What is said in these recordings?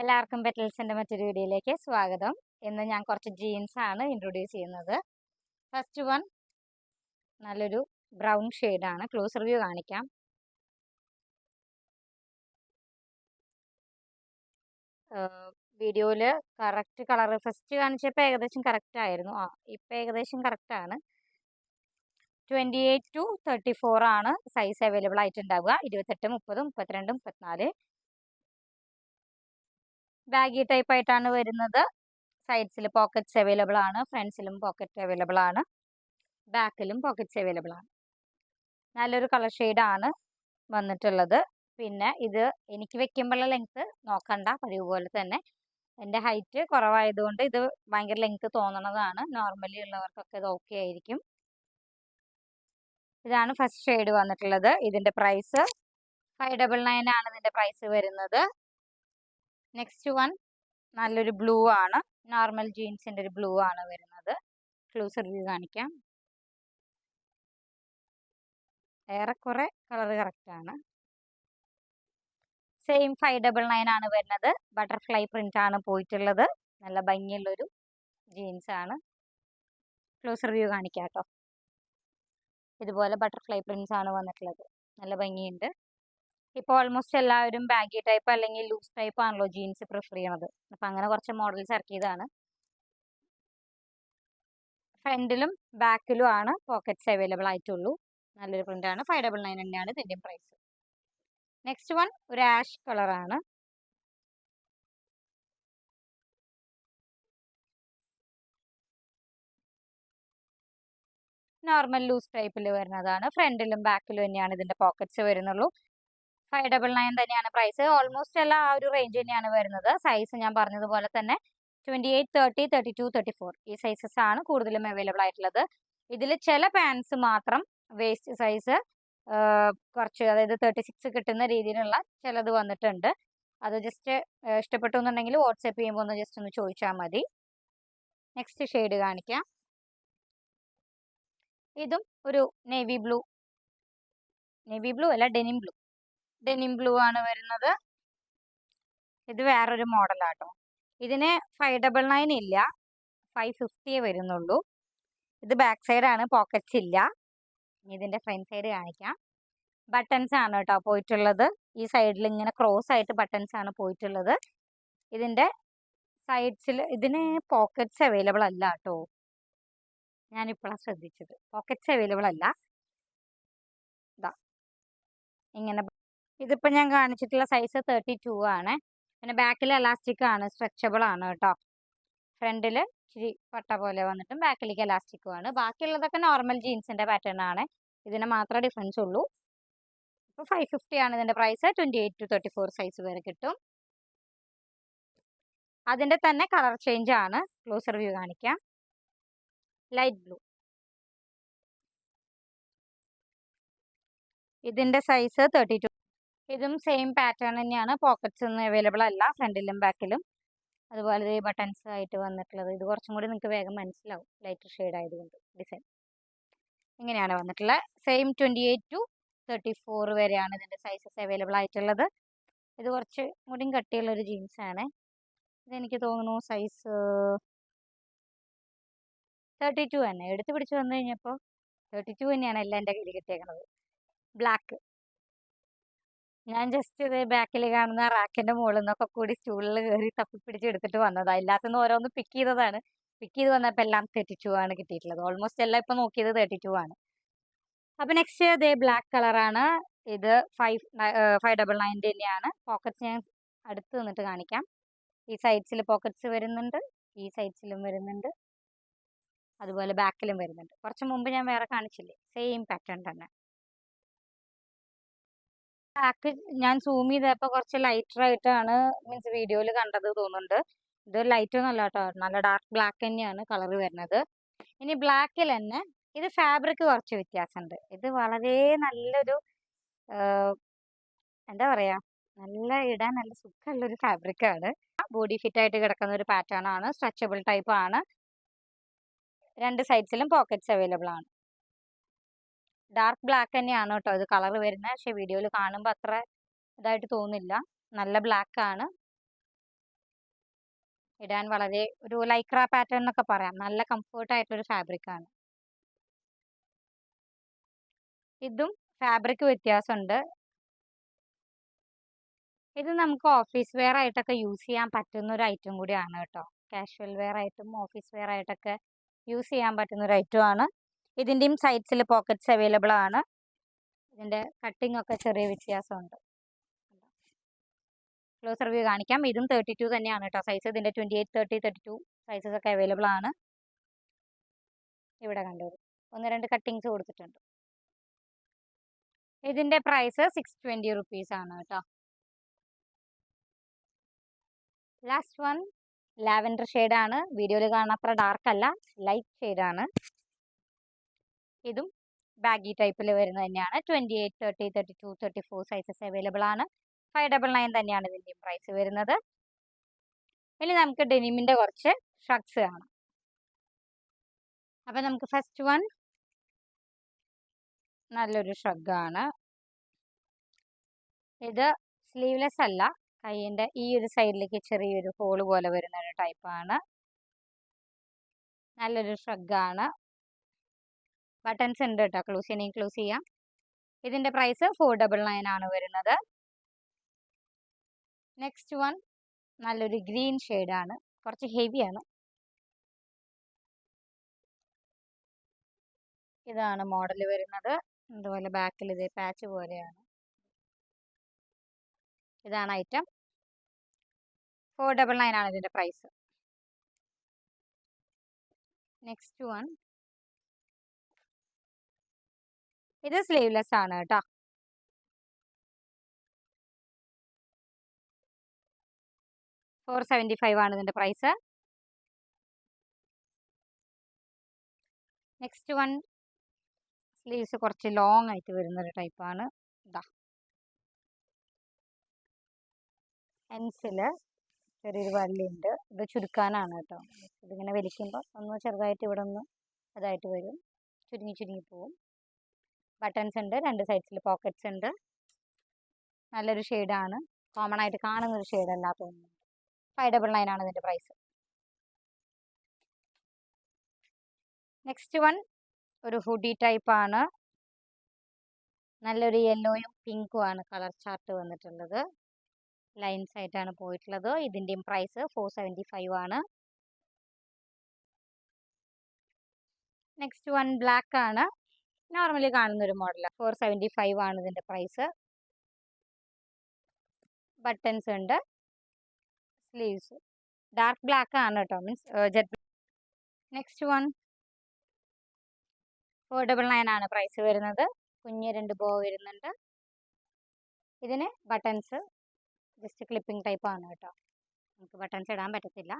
എല്ലാവർക്കും പെറ്റൽസിന്റെ മറ്റൊരു വീഡിയോയിലേക്ക് സ്വാഗതം. ഇന്ന് ഞാൻ കുറച്ച് ജീൻസ് ആണ് ഇൻട്രൊഡ്യൂസ് ചെയ്യുന്നത്. ഫസ്റ്റ് വൺ നല്ലൊരു ബ്രൗൺ ഷെയ്ഡാണ് ക്ലോസ് റിവ്യൂ കാണിക്കാം. വീഡിയോയിൽ കറക്റ്റ് കളർ ഫസ്റ്റ് കാണിച്ചപ്പോൾ ഏകദേശം കറക്റ്റ് ആയിരുന്നു. ആ ഇപ്പം ഏകദേശം കറക്റ്റ് ആണ്. Twenty eight to thirty four ആണ് സൈസ് അവൈലബിൾ ആയിട്ടുണ്ടാവുക. ഇരുപത്തെട്ട് മുപ്പത് മുപ്പത്തിരണ്ട് മുപ്പത്തിനാല് ബാഗി ടൈപ്പ് ആയിട്ടാണ് വരുന്നത്. സൈഡ്സിൽ പോക്കറ്റ്സ് അവൈലബിൾ ആണ്. ഫ്രണ്ട്സിലും പോക്കറ്റ് അവൈലബിൾ ആണ്. ബാക്കിലും പോക്കറ്റ്സ് അവൈലബിൾ ആണ്. നല്ലൊരു കളർ ആണ് വന്നിട്ടുള്ളത്. പിന്നെ ഇത് എനിക്ക് വെക്കുമ്പോഴുള്ള ലെങ്ത്ത് നോക്കണ്ട. പതിവ് പോലെ തന്നെ. എന്റെ ഹൈറ്റ് കുറവായതുകൊണ്ട് ഇത് ഭയങ്കര ലെങ്ത്ത് തോന്നണതാണ്. നോർമലി ഉള്ളവർക്കൊക്കെ ഇത് ഓക്കെ ആയിരിക്കും. ഇതാണ് ഫസ്റ്റ് ഷെയ്ഡ് വന്നിട്ടുള്ളത്. ഇതിന്റെ പ്രൈസ് ഫൈവ് ഡബിൾ നയൻ ആണ് ഇതിന്റെ പ്രൈസ് വരുന്നത്. നെക്സ്റ്റ് വൺ നല്ലൊരു ബ്ലൂ ആണ്. നോർമൽ ജീൻസിന്റെ ഒരു ബ്ലൂ ആണ് വരുന്നത്. ക്ലൂസർ വ്യൂ കാണിക്കാം. ഏറെക്കുറെ കളർ കറക്റ്റ് ആണ്. സെയിം ഫൈവ് ഡബിൾ നയൻ ആണ് വരുന്നത്. ബട്ടർഫ്ലൈ പ്രിന്റ് ആണ് പോയിട്ടുള്ളത്. നല്ല ഭംഗിയുള്ളൊരു ജീൻസ് ആണ്. ക്ലോസർ വ്യൂ കാണിക്കാം കേട്ടോ ഇതുപോലെ ബട്ടർഫ്ലൈ പ്രിന്റ്സ് ആണ് വന്നിട്ടുള്ളത്. നല്ല ഭംഗിയുണ്ട്. ഇപ്പോൾ ഓൾമോസ്റ്റ് എല്ലാവരും ബാഗി ടൈപ്പ് അല്ലെങ്കിൽ ലൂസ് ടൈപ്പ് ആണല്ലോ ജീൻസ് പ്രിഫർ ചെയ്യണത്. അപ്പം അങ്ങനെ കുറച്ച് മോഡൽസ് ഇറക്കിയതാണ് ഫ്രണ്ടിലും ബാക്കിലും ആണ് പോക്കറ്റ്സ് അവൈലബിൾ ആയിട്ടുള്ളൂ. നല്ലൊരു പ്രിന്റ് ആണ്. ഫൈവ് ഡബിൾ നയൻ തന്നെയാണ് ഇതിന്റെ പ്രൈസ് നെക്സ്റ്റ് വൺ ഒരു ആഷ് കളറാണ് നോർമൽ ലൂസ് ടൈപ്പിൽ വരുന്നതാണ്. ഫ്രണ്ടിലും ബാക്കിലും തന്നെയാണ് ഇതിന്റെ പോക്കറ്റ്സ് വരുന്നുള്ളൂ. ഫൈവ് ഡബിൾ നയൻ തന്നെയാണ് പ്രൈസ് ഓൾമോസ്റ്റ് എല്ലാം ആ ഒരു റേഞ്ച് തന്നെയാണ് വരുന്നത്. സൈസ് ഞാൻ പറഞ്ഞതുപോലെ തന്നെ twenty eight thirty thirty two thirty four ഈ സൈസസ് ആണ് കൂടുതലും അവൈലബിൾ ആയിട്ടുള്ളത്. ഇതിൽ ചില പാൻസ് മാത്രം വേസ്റ്റ് സൈസ് കുറച്ച് അതായത് തേർട്ടി സിക്സ് കിട്ടുന്ന രീതിയിലുള്ള ചിലത് വന്നിട്ടുണ്ട്. അത് ജസ്റ്റ് ഇഷ്ടപ്പെട്ടു എന്നുണ്ടെങ്കിൽ വാട്സപ്പ് ചെയ്യുമ്പോൾ ഒന്ന് ജസ്റ്റ് ഒന്ന് ചോദിച്ചാൽ മതി. നെക്സ്റ്റ് ഷെയ്ഡ് കാണിക്കാം. ഇതും ഒരു നേവി ബ്ലൂ നേവി ബ്ലൂ അല്ല ഡെനിം ബ്ലൂ ഡെനിം ബ്ലൂ ആണ് വരുന്നത്. ഇത് വേറൊരു മോഡലാട്ടോ ഇതിന് ഫൈവ് ഡബിൾ നയൻ ഇല്ല. ഫൈവ് ഫിഫ്റ്റിയേ വരുന്നുള്ളൂ. ഇത് ബാക്ക് സൈഡാണ് പോക്കറ്റ്സ് ഇല്ല. ഇതിന്റെ ഫ്രണ്ട് സൈഡ് കാണിക്കാം. ബട്ടൺസ് ആണ് കേട്ടോ പോയിട്ടുള്ളത്. ഈ സൈഡിൽ ഇങ്ങനെ ക്രോസ് ആയിട്ട് ബട്ടൺസ് ആണ് പോയിട്ടുള്ളത്. ഇതിന്റെ സൈഡ്സിൽ ഇതിന് പോക്കറ്റ്സ് അവൈലബിൾ അല്ല കേട്ടോ. ഞാനിപ്പോഴാണ് ശ്രദ്ധിച്ചത്. പോക്കറ്റ്സ് അവൈലബിൾ അല്ല. ഇതാ ഇങ്ങനെ ഇതിപ്പോൾ ഞാൻ കാണിച്ചിട്ടുള്ള സൈസ് തേർട്ടി ടു ആണ്. പിന്നെ ബാക്കിൽ എലാസ്റ്റിക് ആണ് സ്ട്രെച്ചബിൾ ആണ് കേട്ടോ. ഫ്രണ്ടിൽ ഇച്ചിരി പട്ട പോലെ വന്നിട്ടും ബാക്കിലേക്ക് എലാസ്റ്റിക്കും ആണ്. ബാക്കിയുള്ളതൊക്കെ നോർമൽ ജീൻസിന്റെ പാറ്റേൺ ആണ്. ഇതിന് മാത്രമേ ഡിഫറൻസ് ഉള്ളൂ. അപ്പോൾ ഫൈവ് ഫിഫ്റ്റി ആണ് ഇതിന്റെ price twenty eight to thirty four size വരെ കിട്ടും. അതിന്റെ തന്നെ കളർ ചേഞ്ച് ആണ്. ക്ലോസർ വ്യൂ കാണിക്കാം. ലൈറ്റ് ബ്ലൂ ഇതിന്റെ സൈസ് തേർട്ടി ഇതും സെയിം പാറ്റേൺ തന്നെയാണ്. പോക്കറ്റ്സ് ഒന്നും അവൈലബിൾ അല്ല. ഫ്രണ്ടിലും ബാക്കിലും അതുപോലെ ബട്ടൺസ് ആയിട്ട് വന്നിട്ടുള്ളത്. ഇത് കുറച്ചും കൂടി നിങ്ങൾക്ക് വേഗം മനസ്സിലാവും. ലൈറ്റർ ഷെയ്ഡ് ആയതുകൊണ്ട് ഡിസൈൻ ഇങ്ങനെയാണ് വന്നിട്ടുള്ളത് same twenty eight to thirty four വരെയാണ് ഇതിന്റെ സൈസസ് അവൈലബിൾ ആയിട്ടുള്ളത്. ഇത് കുറച്ച് മുടിയും കട്ടിയുള്ള ഒരു ജീൻസാണ് ഇതെനിക്ക് തോന്നുന്നു സൈസ് തേർട്ടി ടു തന്നെ. എടുത്ത് പിടിച്ച് വന്നു കഴിഞ്ഞപ്പോൾ തേർട്ടി ടു തന്നെയാണ് എല്ലാം എന്റെ കയ്യിൽ കിട്ടിയേക്കുന്നത് ബ്ലാക്ക് ഞാൻ ജസ്റ്റ് ഇത് ബാക്കിൽ കാണുന്ന റാക്കിന്റെ മുകളിൽ നിന്നൊക്കെ കൂടി സ്റ്റൂളിൽ കയറി തപ്പിപ്പിടിച്ച് എടുത്തിട്ട് വന്നതാ. എല്ലാത്തുനിന്ന് ഓരോന്ന് പിക്ക് ചെയ്തതാണ്. പിക്ക് ചെയ്ത് വന്നപ്പോൾ എല്ലാം തേർട്ടി ടു ആണ് കിട്ടിയിട്ടുള്ളത്. ഓൾമോസ്റ്റ് എല്ലാം ഇപ്പൊ നോക്കിയത് തേർട്ടി ടു ആണ് അപ്പോൾ നെക്സ്റ്റ് ഇതേ ബ്ലാക്ക് കളറാണ് ഇത് ഫൈവ് ഫൈവ് ഡബിൾ നയന്റെ തന്നെയാണ്. പോക്കറ്റ്സ് ഞാൻ അടുത്ത് നിന്നിട്ട് കാണിക്കാം. ഈ സൈഡ്സിൽ പോക്കറ്റ്സ് വരുന്നുണ്ട്. ഈ സൈഡ്സിലും വരുന്നുണ്ട്. അതുപോലെ ബാക്കിലും വരുന്നുണ്ട്. കുറച്ച് മുമ്പ് ഞാൻ വേറെ കാണിച്ചില്ലേ? സെയിം പാറ്റേൺ തന്നെ. ബാക്ക് ഞാൻ സൂം ചെയ്തപ്പോൾ കുറച്ച് ലൈറ്റർ ആയിട്ടാണ് മീൻസ് വീഡിയോയിൽ കണ്ടത് തോന്നുന്നുണ്ട്. ഇത് ലൈറ്റ് ഒന്നല്ല കേട്ടോ നല്ല ഡാർക്ക് ബ്ലാക്ക് തന്നെയാണ് കളർ വരുന്നത്. ഇനി ബ്ലാക്കിൽ തന്നെ ഇത് ഫാബ്രിക് കുറച്ച് വ്യത്യാസമുണ്ട് ഇത് വളരെ നല്ലൊരു എന്താ പറയാ നല്ല ഇടാൻ നല്ല സുഖമുള്ളൊരു ഫാബ്രിക്കാണ് ബോഡി ഫിറ്റ് ആയിട്ട് കിടക്കുന്ന ഒരു പാറ്റേൺ ആണ്. സ്ട്രെച്ചബിൾ ടൈപ്പ് ആണ്. രണ്ട് സൈഡ്സിലും പോക്കറ്റ്സ് അവൈലബിൾ ആണ്. ഡാർക്ക് ബ്ലാക്ക് തന്നെയാണ് കേട്ടോ ഇത് കളർ വരുന്നത്. പക്ഷെ വീഡിയോയിൽ കാണുമ്പോൾ അത്ര ഇതായിട്ട് തോന്നില്ല നല്ല ബ്ലാക്ക് ആണ്. ഇടാൻ വളരെ ഒരു ലൈക്ര പാറ്റേൺ എന്നൊക്കെ പറയാം. നല്ല കംഫേർട്ട് ഫാബ്രിക് ആണ്. ഇതും ഫാബ്രിക് വ്യത്യാസമുണ്ട്. ഇത് നമുക്ക് ഓഫീസ് വെയർ ആയിട്ടൊക്കെ യൂസ് ചെയ്യാൻ പറ്റുന്ന ഒരു ഐറ്റം കൂടിയാണ് കേട്ടോ. കാഷ്വൽ വെയർ ആയിട്ടും ഓഫീസ് വെയർ ആയിട്ടൊക്കെ യൂസ് ചെയ്യാൻ പറ്റുന്ന ഒരു ഐറ്റം ആണ്. ഇതിന്റെയും സൈഡ്സിൽ പോക്കറ്റ്സ് അവൈലബിൾ ആണ്. ഇതിന്റെ കട്ടിംഗ് ഒക്കെ ചെറിയ വ്യത്യാസമുണ്ട്. ക്ലോസ് റിവ്യൂ കാണിക്കാം. ഇതും തേർട്ടി ടു തന്നെയാണ് കേട്ടോ സൈസ് ഇതിന്റെ twenty eight thirty thirty two sizes ഒക്കെ അവൈലബിൾ ആണ്. ഇവിടെ കണ്ടത് ഒന്ന് രണ്ട് കട്ടിങ്സ് കൊടുത്തിട്ടുണ്ട്. ഇതിന്റെ പ്രൈസ് സിക്സ് ട്വന്റി റുപ്പീസ് ആണ് കേട്ടോ ലാസ്റ്റ് വൺ ലാവൻഡർ ആണ്. വീഡിയോയിൽ കാണാത്ര ഡാർക്ക് അല്ല. ലൈറ്റ് ഷെയ്ഡാണ് ഇതും ബാഗി ടൈപ്പിൽ വരുന്നത് തന്നെയാണ്. Twenty eight thirty thirty two thirty four sizes available ആണ്. ഫൈവ് ഡബിൾ നയൻ തന്നെയാണ് ഇതിന്റെയും പ്രൈസ് വരുന്നത്. ഇനി നമുക്ക് ഡെനിമിന്റെ കുറച്ച് ഷർട്ട്സ് കാണാം. അപ്പം നമുക്ക് ഫസ്റ്റ് വൺ നല്ലൊരു ഷഗ്ഗാണ് ഇത് സ്ലീവ്ലെസ് അല്ല. കൈയിന്റെ ഈ ഒരു സൈഡിലേക്ക് ചെറിയൊരു ഹോൾ പോലെ വരുന്ന ഒരു ടൈപ്പാണ് നല്ലൊരു ഷഗ്ഗാണ് ബട്ടൺസ് ഉണ്ട് കേട്ടോ ക്ലോസ് ഇനി ക്ലോസ് ചെയ്യാം. ഇതിന്റെ പ്രൈസ് ഫോർ ഡബിൾ നയൻ ആണ് വരുന്നത്. നെക്സ്റ്റ് വൺ നല്ലൊരു ഗ്രീൻ ആണ്. കുറച്ച് ഹെവിയാണ് ഇതാണ് മോഡൽ വരുന്നത്. അതുപോലെ ബാക്കിൽ ഇത് പാച്ച് പോലെയാണ്. ഇതാണ് ഐറ്റം ഫോർ ഡബിൾ നയൻ ആണ് ഇതിന്റെ പ്രൈസ് നെക്സ്റ്റ് വൺ ഇത് സ്ലീവ്ലെസ് ആണ് കേട്ടോ. ഫോർ സെവന്റി ഫൈവ് ആണ് ഇതിന്റെ പ്രൈസ് നെക്സ്റ്റ് വൺ സ്ലീവ്സ് കുറച്ച് ലോങ് ആയിട്ട് വരുന്നൊരു ടൈപ്പാണ് ഇതാ എൻസിൽ ചെറിയൊരു വള്ളിയുണ്ട്. ഇത് ചുരുക്കാനാണ് കേട്ടോ. ഇതിങ്ങനെ വലിക്കുമ്പോൾ ഒന്ന് ചെറുതായിട്ട് ഇവിടെ ഒന്ന് ഇതായിട്ട് വരും. ചുരുങ്ങി ചുരുങ്ങി പോവും. ബട്ടൺസ് ഉണ്ട് രണ്ട് സൈഡ്സിൽ പോക്കറ്റ്സ് ഉണ്ട്. നല്ലൊരു ഷെയ്ഡാണ്. കോമൺ ആയിട്ട് കാണുന്ന ഒരു ഷെയ്ഡ് അല്ല തോന്നുന്നു. ഫൈവ് ഡബിൾ നയൻ ആണ് ഇതിന്റെ പ്രൈസ് നെക്സ്റ്റ് വൺ ഒരു ഹുഡി ടൈപ്പ് ആണ്. നല്ലൊരു യെല്ലോയും പിങ്കും ആണ് കളർ ചാർട്ട് വന്നിട്ടുള്ളത്. ലൈൻസ് ആയിട്ടാണ് പോയിട്ടുള്ളത്. ഇതിന്റെയും പ്രൈസ് ഫോർ സെവന്റി ഫൈവ് ആണ്. നെക്സ്റ്റ് വൺ ബ്ലാക്ക് ആണ്. നോർമലി കാണുന്ന ഒരു മോഡലാണ് ഫോർ സെവന്റി ഫൈവ് ആണ് ഇതിന്റെ പ്രൈസ് ബട്ടൺസ് ഉണ്ട്. സ്ലീവ്സ് ഡാർക്ക് ബ്ലാക്ക് ആണ് കേട്ടോ. Means jet next one four double nine ആണ് പ്രൈസ് വരുന്നത്. കുഞ്ഞ് രണ്ട് ബോ വരുന്നുണ്ട്. ഇതിന് ബട്ടൺസ് ജസ്റ്റ് ക്ലിപ്പിംഗ് ടൈപ്പ് ആണ് കേട്ടോ. നമുക്ക് ബട്ടൺസ് ഇടാൻ പറ്റത്തില്ല.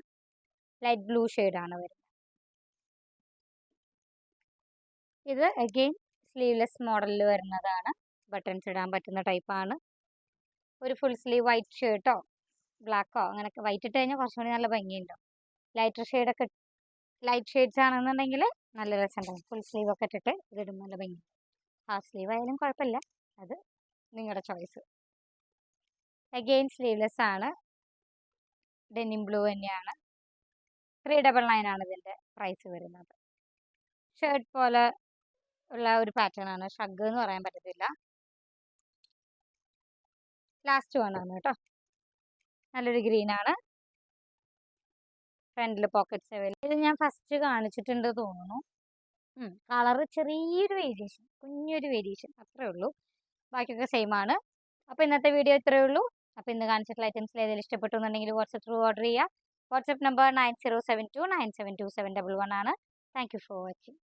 ലൈറ്റ് ബ്ലൂ ആണ് വരുന്നത്. ഇത് അഗെയിൻ സ്ലീവ്ലെസ് മോഡലിൽ വരുന്നതാണ്. ബട്ടൺസ് ഇടാൻ പറ്റുന്ന ടൈപ്പാണ് ഒരു ഫുൾ സ്ലീവ് വൈറ്റ് ഷർട്ടോ ബ്ലാക്കോ അങ്ങനെയൊക്കെ. വൈറ്റ് ഇട്ട് കഴിഞ്ഞാൽ കുറച്ചുകൂടി നല്ല ഭംഗിയുണ്ടാവും ലൈറ്റർ ഷെയ്ഡൊക്കെ ലൈറ്റ് ഷെയ്ഡ്സ് ആണെന്നുണ്ടെങ്കിൽ നല്ല രസമുണ്ടാവും ഫുൾ സ്ലീവ് ഒക്കെ ഇട്ടിട്ട് ഇതിടുമ്പോൾ നല്ല ഭംഗി. ഹാഫ് സ്ലീവ് ആയാലും കുഴപ്പമില്ല. അത് നിങ്ങളുടെ ചോയ്സ് അഗെയിൻ സ്ലീവ്ലെസ് ആണ്. ഡെനിം ബ്ലൂ തന്നെയാണ്. ത്രീ ഡബിൾ നയൻ ആണ് ഇതിന്റെ പ്രൈസ് വരുന്നത്. ഷർട്ട് പോലെ ഉള്ള ഒരു പാറ്റേൺ ആണ്. ഷഗ് എന്ന് പറയാൻ പറ്റത്തില്ല. ലാസ്റ്റ് വൺ ആണ് കേട്ടോ. നല്ലൊരു ഗ്രീൻ ആണ്. ഫ്രണ്ടിൽ പോക്കറ്റ്സ് അവൈലബിൾ ഇത് ഞാൻ ഫസ്റ്റ് കാണിച്ചിട്ടുണ്ട് തോന്നുന്നു. കളർ ചെറിയൊരു വേരിയേഷൻ കുഞ്ഞൊരു വേരിയേഷൻ അത്രേ ഉള്ളൂ. ബാക്കിയൊക്കെ സെയിം ആണ്. അപ്പോൾ ഇന്നത്തെ വീഡിയോ ഇത്രേ ഉള്ളൂ. അപ്പോൾ ഇന്ന് കാണിച്ചിട്ടുള്ള ഐറ്റംസിൽ ഏതെങ്കിലും ഇഷ്ടപ്പെട്ടു എന്നുണ്ടെങ്കിൽ വാട്സപ്പ് ത്രൂ ഓർഡർ ചെയ്യുക. WhatsApp number nine zero seven two nine seven two seven double one ആണ്. Thank you for watching